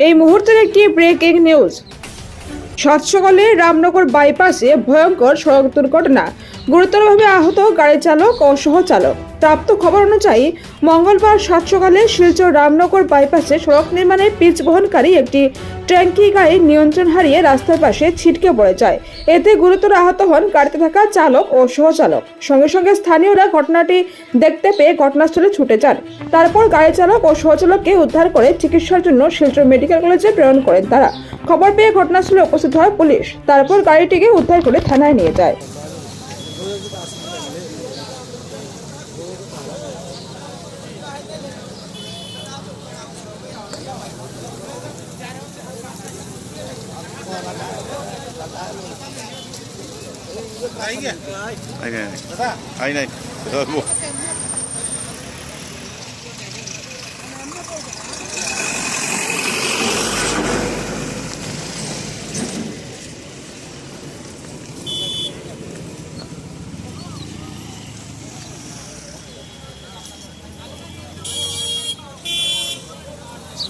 এই মুহূর্তের একটি ব্রেকিং নিউজ সাত রামনগর বাইপাসে ভয়ঙ্কর সড়ক দুর্ঘটনা। গুরুতরভাবে আহত গাড়ি চালক ও সহচালক। প্রাপ্ত খবর অনুযায়ী, মঙ্গলবার সাত শিলচর রামনগর বাইপাসে সড়ক নির্মাণের পিচ বহনকারী একটি ট্যাঙ্কি গাড়ি নিয়ন্ত্রণ হারিয়ে রাস্তার পাশে ছিটকে পড়ে যায়। এতে গুরুতর আহত হন গাড়িতে থাকা চালক ও সহচালক। সঙ্গে সঙ্গে স্থানীয়রা ঘটনাটি দেখতে পেয়ে ঘটনাস্থলে ছুটে যান। তারপর গাড়ি চালক ও সহচালককে উদ্ধার করে চিকিৎসার জন্য শিলচর মেডিকেল কলেজে প্রেরণ করেন তারা। খবর পেয়ে ঘটনাস্থলে উপস্থিত হয় পুলিশ। তারপর গাড়িটিকে উদ্ধার করে থানায় নিয়ে যায়.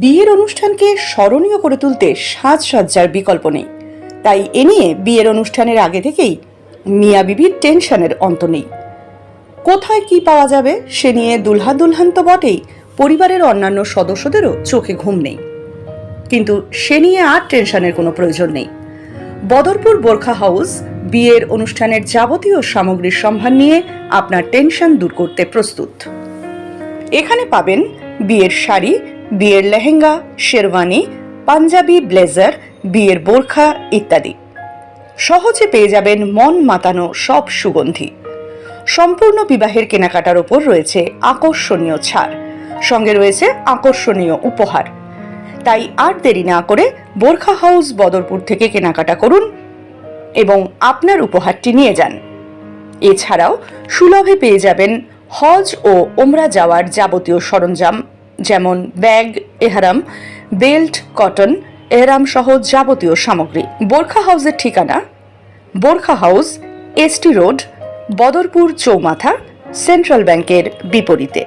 বিয়ের অনুষ্ঠানকে স্মরণীয় করে তুলতে সাজসজ্জার বিকল্প নেই। তাই এ নিয়ে বিয়ের অনুষ্ঠানের আগে থেকেই মিয়া বিবির টেনশনের অন্ত নেই। কোথায় কি পাওয়া যাবে, সে নিয়ে দুলহা দুলহান তো বটেই পরিবারের অন্যান্য সদস্যদেরও চোখে ঘুম নেই। কিন্তু সে নিয়ে আর টেনশনের কোনো প্রয়োজন নেই। বদরপুর বোরখা হাউস বিয়ের অনুষ্ঠানের যাবতীয় সামগ্রীর সম্ভার নিয়ে আপনার টেনশন দূর করতে প্রস্তুত। এখানে পাবেন বিয়ের শাড়ি, বিয়ের লেহেঙ্গা, শেরওয়ানি, পাঞ্জাবি, ব্লেজার, বিয়ের বোরখা ইত্যাদি। সহজে পেয়ে যাবেন মন মাতানো সব সুগন্ধি। সম্পূর্ণ বিবাহের কেনাকাটার ওপর রয়েছে আকর্ষণীয় ছাড়। সঙ্গে রয়েছে আকর্ষণীয় উপহার। তাই আর দেরি না করে বোরখা হাউস বদরপুর থেকে কেনাকাটা করুন এবং আপনার উপহারটি নিয়ে যান। এছাড়াও সুলভে পেয়ে যাবেন হজ ও ওমরা যাওয়ার যাবতীয় সরঞ্জাম, যেমন ব্যাগ, এহারাম, বেল্ট, কটন, এহরাম সহ যাবতীয় সামগ্রী। বোরখা হাউসের ঠিকানা? বোরখা হাউস এসটি রোড, বদরপুর চৌমাথা, সেন্ট্রাল ব্যাংকের বিপরীতে।